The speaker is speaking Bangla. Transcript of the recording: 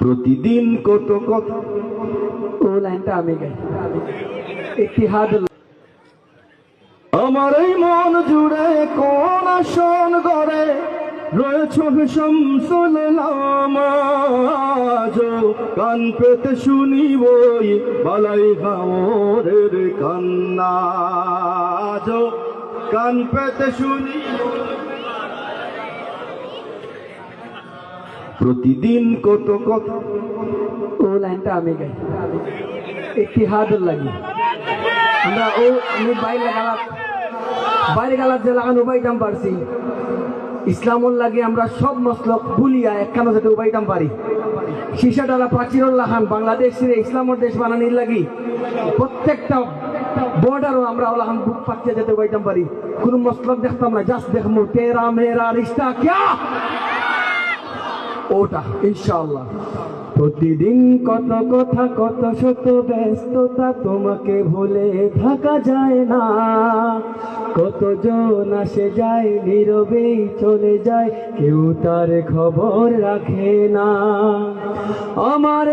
প্রতিদিন কত কত ও লাইনটা আমি গাই। ইতিহাদুল আমার এই মন জুড়ে কোন আসন গড়ে? রয়েছ শামসুল আজ কান পেতে শুনি বই বালাই ভামরের কান্না। আজ কান পেতে শুনি প্রতিদিন কত কথা ও লাইনটা আমি গাই। ইতিহাদুল লাগি। আমরা ও, আমি বাইরে গালাত বাইরে গালাত যে লাগান উবাইতাম পারছি। ইসলামুল লাগে আমরা সব মসলক ভুলিয়া একখানো যাতে উবাইতাম পারি। শিশাডালা প্রাচীরুল্লাহ খান বাংলাদেশের ইসলামের দেশ বানানির লাগি প্রত্যেকটা বর্ডারও আমরা ওলাহান বুক পাচ্ছিয়ে যেতে উবাইতাম পারি। কোনো মসলক দেখতাম না, জাস্ট দেখমু, তেরা মেরা রিস্তা, ক্যা? ওটা ইনশাল্লাহ প্রতিদিন কত কথা, কত শত ব্যস্ততা তোমাকে ভুলে থাকা যায় না। কতজন আসে যায় নীরবেই চলে যায়, কেউ তার খবর রাখে না। আমার